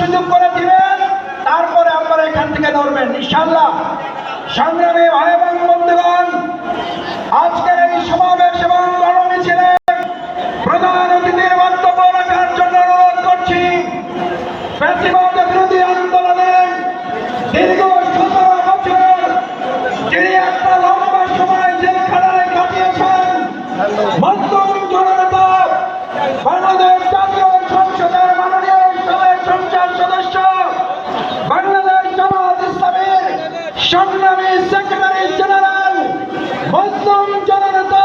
সুযোগ করে দিবেন, তারপরে আপনারা এখান থেকে ধরবেন। ইনশাল্লাহ সংগ্রামী ভাই এবং বন্ধুগণ, আজকের এই সমাবেশ এবং গণমিছিলে প্রধান অতিথির বক্তব্য রাখার জন্য অনুরোধ করছি মধ্যম সংগ্রামী সেক্রেটারি জেনারেল মধ্যম জননেতা